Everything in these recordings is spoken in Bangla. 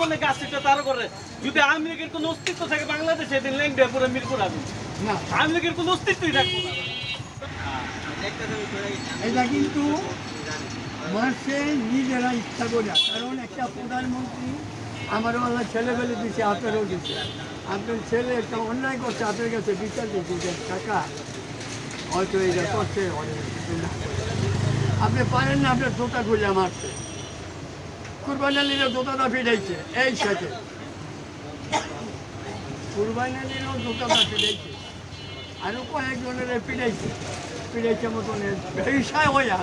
মনে গাছটা তার করে। যদি আওয়ামী লীগের কোনো অস্তিত্ব থাকে বাংলাদেশে দিন লেংডে পুরো মিরপুর না। আওয়ামী লীগের কোনো অস্তিত্বই থাকবে এটা কিন্তু মাসে নিজেরা ইচ্ছা করে। কারণ একটা প্রধানমন্ত্রী আমারও আল্লাহ ছেলেবেলে দিচ্ছে আপনারও দিচ্ছে আপনার ছেলে একটা অন্যায় করছে আপনার কাছে বিচার দিচ্ছে যে টাকা। হয়তো এটা করছে অনেক। আপনি পারেন না আপনার জোতা খুলে মারছে কুরবানি নিলে জোতাটা ফিরাইছে এই সাথে। কুরবানি নিলেও জোতাটা ফিরাইছে। আরও কয়েকজনের পিড়াইছে পিড়াইছে মতন বিষয় হইয়া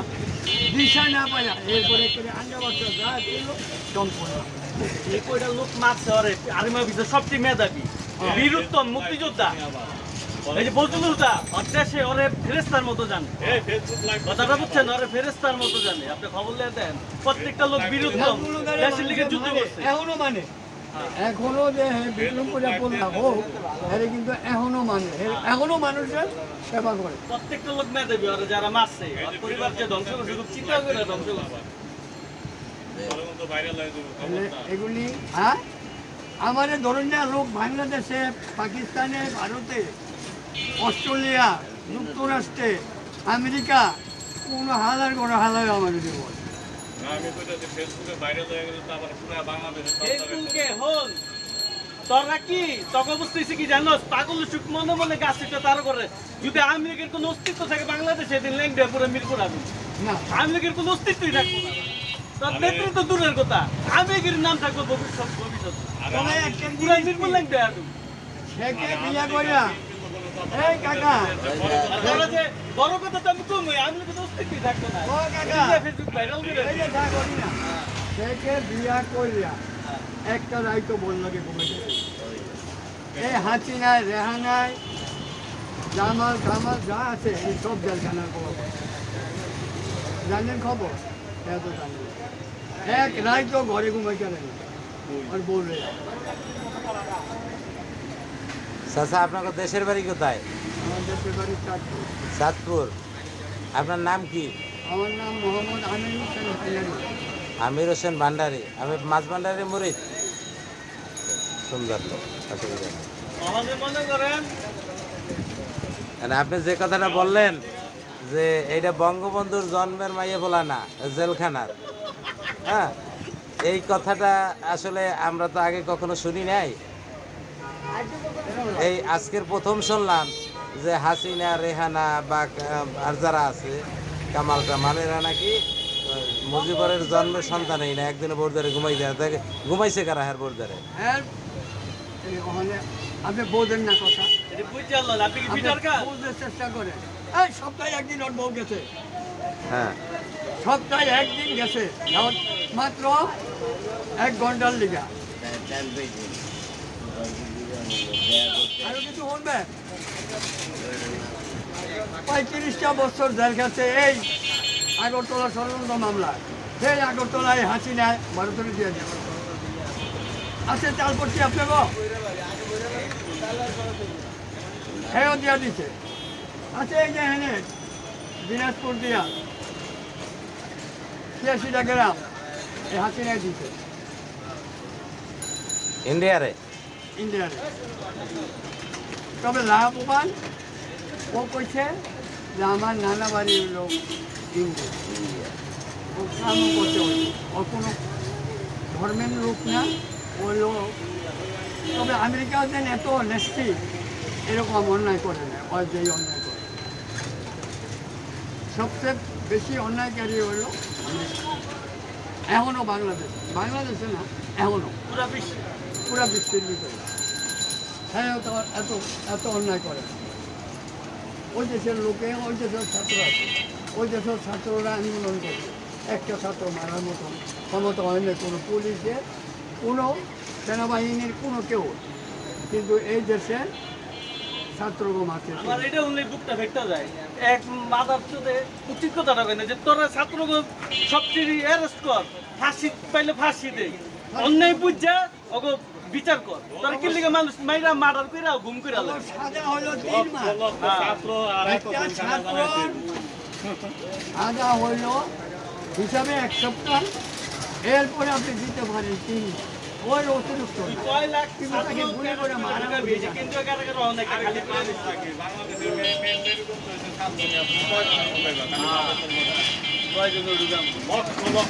দিশা না পাইয়া এরপরে করে আন্ডা বাচ্চা যা ছিল সম্পূর্ণ। এই কয়টা লোক মারছে ওরে আর্মি ভিতরে সবচেয়ে মেধাবী বীরুত্তম মুক্তিযোদ্ধা। এই যে বজলুলটা দেশে ওরে ফেরেস্তার মতো জানে। কথাটা বুঝছেন? ওরে ফেরেস্তার মতো জানে। আপনি খবর লিয়ে দেন। প্রত্যেকটা লোক বীরুত্তম দেশের লিগে যুদ্ধ করছে। এখনও মানে। এখনও যে বললাম হোক এর কিন্তু এখনও মানে। এখনও মানুষের সেবা করে। প্রত্যেকটা লোক মেধাবী ওরা যারা মারছে ওর পরিবারকে ধ্বংস করছে চিন্তা করে ধ্বংস করছে। এগুলি হ্যাঁ? আমাদের ধরুন না লোক বাংলাদেশে পাকিস্তানে ভারতে অস্ট্রেলিয়া যুক্তরাষ্ট্রে আমেরিকা কোনো হালার করে হালার আমাদের দেব ফেসবুকে হন। তোরা কি? তখন বুঝতেছি কি জানোস? পাগল সুখ মনে মনে গাছটা তার করে। যদি লীগের কোনো অস্তিত্ব থাকে বাংলাদেশে দিন লেংডে পুরো মিরপুর আগুন না। আওয়ামী লীগের কোনো অস্তিত্বই থাকবে না। তার নেতৃত্ব দূরের কথা। লীগের নাম থাকবে ভবিষ্যৎ ভবিষ্যৎ। পুরো মিরপুর বিয়া বড় কথা তো আমি কমই আওয়ামী লীগের কোনো না। ফেসবুক ভাইরাল করে। এই যে যা করি না বিয়া কইরা একটা রাইতো বললাকে ঘুমে গেছে। এই হাসিনায় রেহানায় জামাল কামাল যা আছে এই সব জেলখানার খবর। জানেন খবর? এত জানেন। এক রাইতো ঘরে ঘুমাই কেন আর বলবে চাচা আপনার দেশের বাড়ি কোথায়? আমার দেশের বাড়ির চাকরি চাঁদপুর। আপনার নাম কি? আমার নাম মোহাম্মদ আমির হোসেন হাইয়ারি আমির হোসেন ভান্ডারি। আমি মাছ ভান্ডারি মরিদ সুন্দর। মনে মানে আপনি যে কথাটা বললেন যে এইটা বঙ্গবন্ধুর জন্মের মাইয়ে বলা না জেলখানার। হ্যাঁ? এই কথাটা আসলে আমরা তো আগে কখনো শুনি নাই। এই আজকের প্রথম শুনলাম যে হাসিনা রেহানা বা আর যারা আছে কামাল টামাল এরা নাকি মুজিবরের জন্মের সন্তানই না একদিনে বোরদারে ঘুমাই দেয় তাকে ঘুমাইছে কারা হার বোরদারে হ্যাঁ আপনি বোঝেন না কথা। বুঝতে চেষ্টা করেন। এই সপ্তাহে একদিন ওর বউ গেছে। হ্যাঁ। সপ্তাহে একদিন গেছে। মাত্র এক ঘণ্টার লিগা। পঁয়ত্রিশটা বছর জেল গেছে এই আগরতলা ষড়যন্ত্র মামলা সেই আগরতলায় হাসি নেয় ভারতের দিয়ে আছে চাল পড়ছি আপনাকে হ্যাঁ দিয়া দিছে। আছে এই যে হেনে দিনাজপুর দিয়া। ছিয়াশিটা গ্রাম, এই হাসিনায় দিচ্ছে ইন্ডিয়ারে? ইন্ডিয়ারে তবে লাভবান, ও কইছে যে আমার নানা বাড়ির লোক ইন্ডিয়া ও করতে কোনো ধর্মের লোক না, ও লোক। তবে আমেরিকা দেন এত নেস্টি এরকম অন্যায় করে না ও যেই অন্যায় করে। সবচেয়ে বেশি অন্যায়কারী হলো এখনও বাংলাদেশ। বাংলাদেশে না এখনও পুরা বিশ্ব। পুরা ভিতরে হ্যাঁ এত এত অন্যায় করে। ওই দেশের লোকে, ওই দেশের ছাত্র আছে। ওই দেশের ছাত্ররা আন্দোলন করছে একটা ছাত্র মারার মতন ক্ষমতা হয় না কোনো পুলিশের কোনো সেনাবাহিনীর কোনো কেউ। কিন্তু এই দেশের ছাত্রকে মারছে আমার এটা এক মাদার চোদে উচিত কথাটা যে, তোরা ছাত্রকে সবচেয়ে কর, ফাঁসি, পাইলে ফাঁসি দে। অন্যায় বুঝা ওগো বিচার কর। তোরা কি লিগে মানুষ মাইরা মার্ডার কইরা গুম কইরা লাগে সাজা হলো তিন মাস। একটা ছাত্র সাজা হইল হিসাবে এক সপ্তাহ। এরপরে আপনি দিতে পারেন তিন। ওই অতিরিক্ত কয় লাখ কিন্তু তাকে গুলি করে মারা বেশি? কেন্দ্রীয় কারাগারে অনেক খালি বাংলাদেশের মেন মেরুদণ্ড হচ্ছে সাতজনই আছে ছয়জনের মতো ঢুকাম লক্ষ লক্ষ